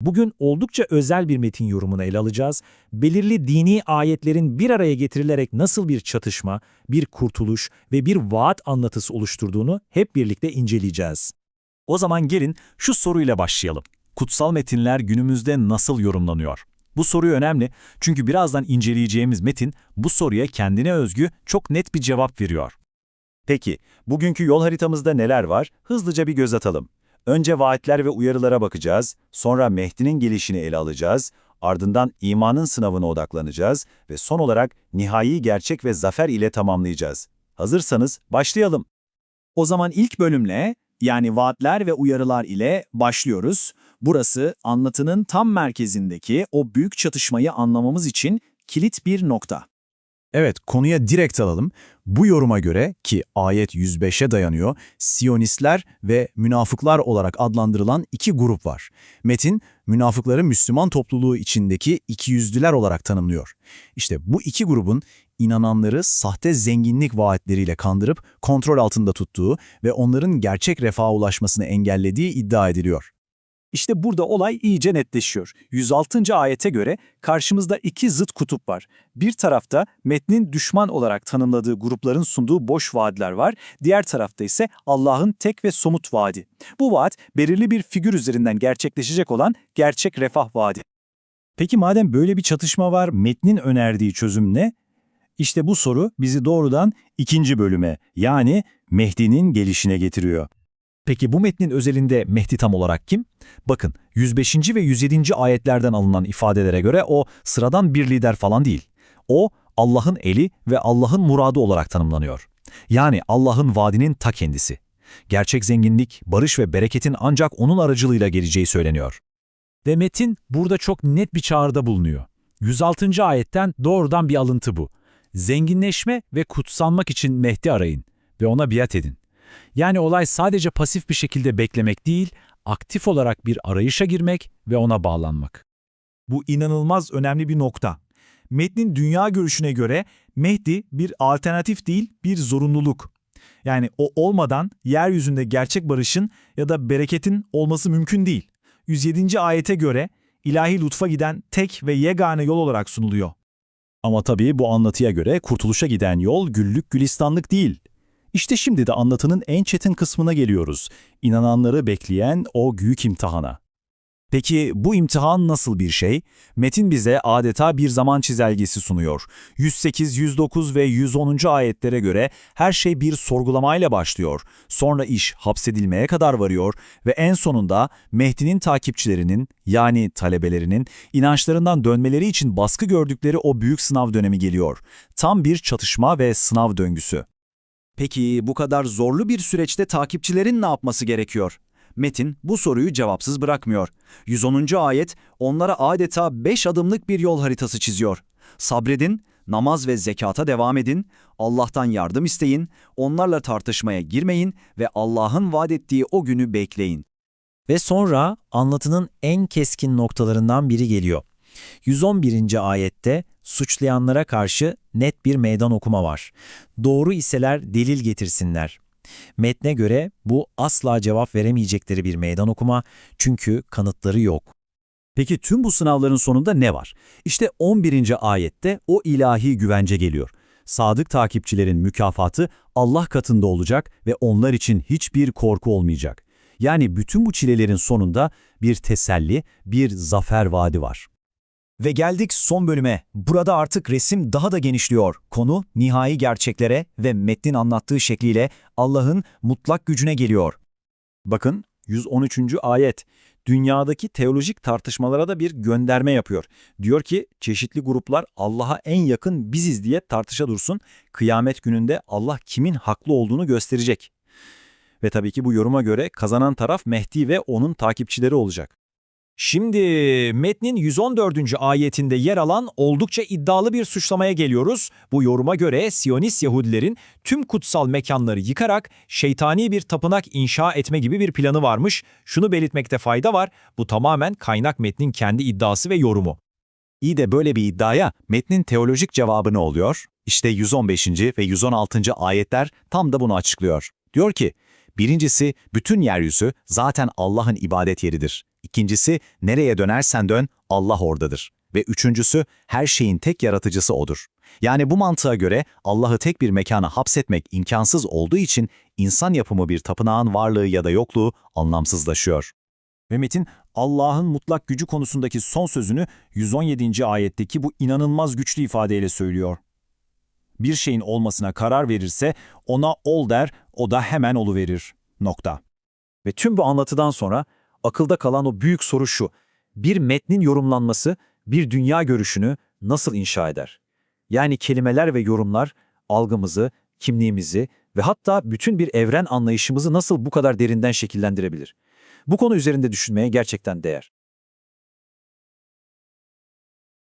Bugün oldukça özel bir metin yorumunu ele alacağız. Belirli dini ayetlerin bir araya getirilerek nasıl bir çatışma, bir kurtuluş ve bir vaat anlatısı oluşturduğunu hep birlikte inceleyeceğiz. O zaman gelin şu soruyla başlayalım. Kutsal metinler günümüzde nasıl yorumlanıyor? Bu soru önemli çünkü birazdan inceleyeceğimiz metin bu soruya kendine özgü çok net bir cevap veriyor. Peki, bugünkü yol haritamızda neler var? Hızlıca bir göz atalım. Önce vaatler ve uyarılara bakacağız, sonra Mehdi'nin gelişini ele alacağız, ardından imanın sınavına odaklanacağız ve son olarak nihai gerçek ve zafer ile tamamlayacağız. Hazırsanız başlayalım. O zaman ilk bölümle yani vaatler ve uyarılar ile başlıyoruz. Burası anlatının tam merkezindeki o büyük çatışmayı anlamamız için kilit bir nokta. Evet, konuya direkt alalım. Bu yoruma göre ki ayet 105'e dayanıyor, Siyonistler ve münafıklar olarak adlandırılan iki grup var. Metin, münafıkları Müslüman topluluğu içindeki ikiyüzlüler olarak tanımlıyor. İşte bu iki grubun inananları sahte zenginlik vaatleriyle kandırıp kontrol altında tuttuğu ve onların gerçek refaha ulaşmasını engellediği iddia ediliyor. İşte burada olay iyice netleşiyor. 106. ayete göre karşımızda iki zıt kutup var. Bir tarafta metnin düşman olarak tanımladığı grupların sunduğu boş vaatler var. Diğer tarafta ise Allah'ın tek ve somut vaadi. Bu vaat belirli bir figür üzerinden gerçekleşecek olan gerçek refah vaadi. Peki madem böyle bir çatışma var, metnin önerdiği çözüm ne? İşte bu soru bizi doğrudan ikinci bölüme yani Mehdi'nin gelişine getiriyor. Peki bu metnin özelinde Mehdi tam olarak kim? Bakın 105. ve 107. ayetlerden alınan ifadelere göre o sıradan bir lider falan değil. O Allah'ın eli ve Allah'ın muradı olarak tanımlanıyor. Yani Allah'ın vaadinin ta kendisi. Gerçek zenginlik, barış ve bereketin ancak onun aracılığıyla geleceği söyleniyor. Ve metin burada çok net bir çağrıda bulunuyor. 106. ayetten doğrudan bir alıntı bu. Zenginleşme ve kutsanmak için Mehdi arayın ve ona biat edin. Yani olay sadece pasif bir şekilde beklemek değil, aktif olarak bir arayışa girmek ve ona bağlanmak. Bu inanılmaz önemli bir nokta. Metnin dünya görüşüne göre Mehdi bir alternatif değil, bir zorunluluk. Yani o olmadan yeryüzünde gerçek barışın ya da bereketin olması mümkün değil. 107. ayete göre ilahi lütfa giden tek ve yegane yol olarak sunuluyor. Ama tabii bu anlatıya göre kurtuluşa giden yol güllük gülistanlık değil. İşte şimdi de anlatının en çetin kısmına geliyoruz. İnananları bekleyen o büyük imtihana. Peki bu imtihan nasıl bir şey? Metin bize adeta bir zaman çizelgesi sunuyor. 108, 109 ve 110. ayetlere göre her şey bir sorgulamayla başlıyor. Sonra iş hapsedilmeye kadar varıyor ve en sonunda Mehdi'nin takipçilerinin yani talebelerinin inançlarından dönmeleri için baskı gördükleri o büyük sınav dönemi geliyor. Tam bir çatışma ve sınav döngüsü. Peki bu kadar zorlu bir süreçte takipçilerin ne yapması gerekiyor? Metin bu soruyu cevapsız bırakmıyor. 110. ayet onlara adeta 5 adımlık bir yol haritası çiziyor. Sabredin, namaz ve zekata devam edin, Allah'tan yardım isteyin, onlarla tartışmaya girmeyin ve Allah'ın vaat ettiği o günü bekleyin. Ve sonra anlatının en keskin noktalarından biri geliyor. 111. ayette suçlayanlara karşı net bir meydan okuma var. Doğru iseler delil getirsinler. Metne göre bu asla cevap veremeyecekleri bir meydan okuma çünkü kanıtları yok. Peki tüm bu sınavların sonunda ne var? İşte 11. ayette o ilahi güvence geliyor. Sadık takipçilerin mükafatı Allah katında olacak ve onlar için hiçbir korku olmayacak. Yani bütün bu çilelerin sonunda bir teselli, bir zafer vaadi var. Ve geldik son bölüme. Burada artık resim daha da genişliyor. Konu nihai gerçeklere ve metnin anlattığı şekliyle Allah'ın mutlak gücüne geliyor. Bakın 113. ayet dünyadaki teolojik tartışmalara da bir gönderme yapıyor. Diyor ki çeşitli gruplar Allah'a en yakın biziz diye tartışa dursun. Kıyamet gününde Allah kimin haklı olduğunu gösterecek. Ve tabii ki bu yoruma göre kazanan taraf Mehdi ve onun takipçileri olacak. Şimdi metnin 114. ayetinde yer alan oldukça iddialı bir suçlamaya geliyoruz. Bu yoruma göre Siyonist Yahudilerin tüm kutsal mekanları yıkarak şeytani bir tapınak inşa etme gibi bir planı varmış. Şunu belirtmekte fayda var, bu tamamen kaynak metnin kendi iddiası ve yorumu. İyi de böyle bir iddiaya metnin teolojik cevabı ne oluyor? İşte 115. ve 116. ayetler tam da bunu açıklıyor. Diyor ki, Birincisi, bütün yeryüzü zaten Allah'ın ibadet yeridir. İkincisi, nereye dönersen dön, Allah oradadır. Ve üçüncüsü, her şeyin tek yaratıcısı O'dur. Yani bu mantığa göre Allah'ı tek bir mekana hapsetmek imkansız olduğu için insan yapımı bir tapınağın varlığı ya da yokluğu anlamsızlaşıyor. Ve Allah'ın mutlak gücü konusundaki son sözünü 117. ayetteki bu inanılmaz güçlü ifadeyle söylüyor. Bir şeyin olmasına karar verirse ona ol der, o da hemen oluverir. Nokta. Ve tüm bu anlatıdan sonra akılda kalan o büyük soru şu. Bir metnin yorumlanması bir dünya görüşünü nasıl inşa eder? Yani kelimeler ve yorumlar algımızı, kimliğimizi ve hatta bütün bir evren anlayışımızı nasıl bu kadar derinden şekillendirebilir? Bu konu üzerinde düşünmeye gerçekten değer.